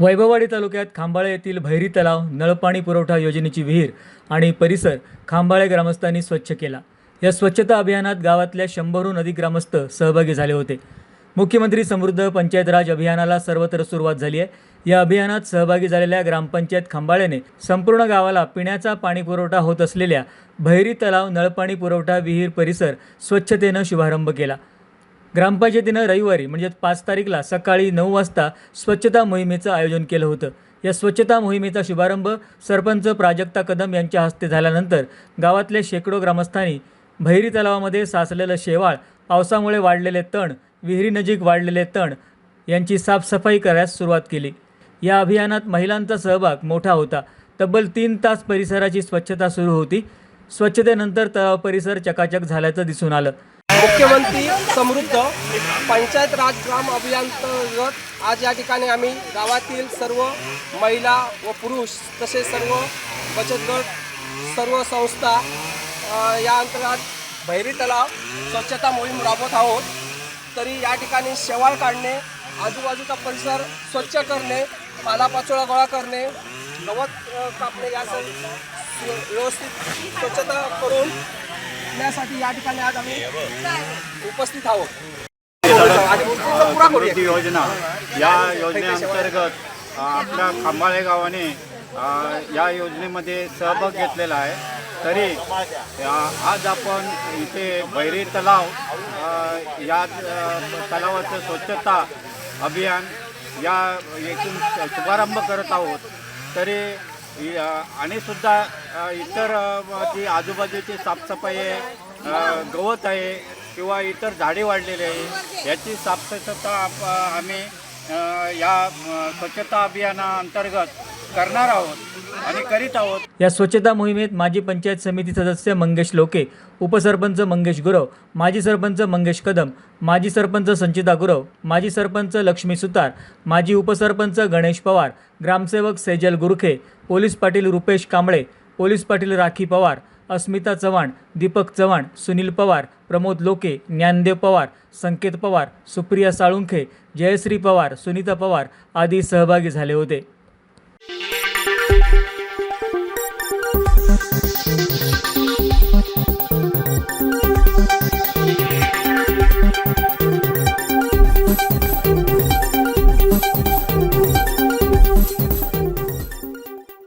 वैभववाडी तालुक्यात खांबाळे येथील भैरी तलाव नळपाणी पुरवठा योजनेची विहीर आणि परिसर खांबाळे ग्रामस्थांनी स्वच्छ केला. या स्वच्छता अभियानात गावातल्या शंभरहून अधिक ग्रामस्थ सहभागी झाले होते. मुख्यमंत्री समृद्ध पंचायत राज अभियानाला सर्वत्र सुरुवात झाली आहे. या अभियानात सहभागी झालेल्या ग्रामपंचायत खांबाळ्याने संपूर्ण गावाला पिण्याचा पाणी पुरवठा होत असलेल्या भैरी तलाव नळपाणी पुरवठा विहीर परिसर स्वच्छतेनं शुभारंभ केला. ग्रामपंचायतीनं रविवारी म्हणजे पाच तारीखला सकाळी नऊ वाजता स्वच्छता मोहिमेचं आयोजन केलं होतं. या स्वच्छता मोहिमेचा शुभारंभ सरपंच प्राजक्ता कदम यांच्या हस्ते झाल्यानंतर गावातले शेकडो ग्रामस्थांनी भैरी तलावामध्ये साचलेलं शेवाळ पावसामुळे वाढलेले तण विहिरीनजीक वाढलेले तण यांची साफसफाई करण्यास सुरुवात केली. या अभियानात महिलांचा सहभाग मोठा होता. तब्बल तीन तास परिसराची स्वच्छता सुरू होती. स्वच्छतेनंतर तलाव परिसर चकाचक झाल्याचं दिसून आलं. मुख्यमंत्री समृद्ध. पंचायत राज ग्राम अभियानांतर्गत आज या ठिकाणी आम्ही गावातील सर्व महिला व पुरुष तसेच सर्व बचत गट सर्व संस्था या अंतर्गत भैरी तलाव स्वच्छता मोहीम राबवत आहोत. तरी या ठिकाणी शेवाळ काढणे आजूबाजूचा परिसर स्वच्छ करणे पालापाचोळा गोळा करणे गवत कापणे यासाठी व्यवस्थित स्वच्छता करून करण्यासाठी या ठिकाणी आज आम्ही उपस्थित आहोत. आणि योजना. या योजनेअंतर्गत आपल्या खांबाळे गावाने या योजनेमध्ये सहभाग घेतलेला आहे. तरी आज आपण इथे बैरी तलाव या तलावाचं स्वच्छता अभियान या एकूण शुभारंभ करत आहोत. तरी आणि सुद्धा इतर जी आजूबाजूची साफसफाई आहे गवत आहे किंवा इतर झाडे वाढलेली आहे याची साफसफता आप- आम्ही या स्वच्छता स्वच्छता अभियानाअंतर्गत करणार आहोत आणि करीत आहोत. या स्वच्छता मोहिमेत माजी पंचायत समिती सदस्य मंगेश लोके उपसरपंच मंगेश गुरव माजी सरपंच मंगेश कदम माजी सरपंच संचिता गुरव माजी सरपंच लक्ष्मी सुतार माजी उपसरपंच गणेश पवार ग्रामसेवक सेजल गुरखे पोलीस पाटील रुपेश कांबळे पोलीस पाटील राखी पवार अस्मिता चव्हाण दीपक चव्हाण सुनील पवार प्रमोद लोके ज्ञानदेव पवार संकेत पवार सुप्रिया साळुंखे जयश्री पवार सुनीता पवार आदी सहभागी झाले होते.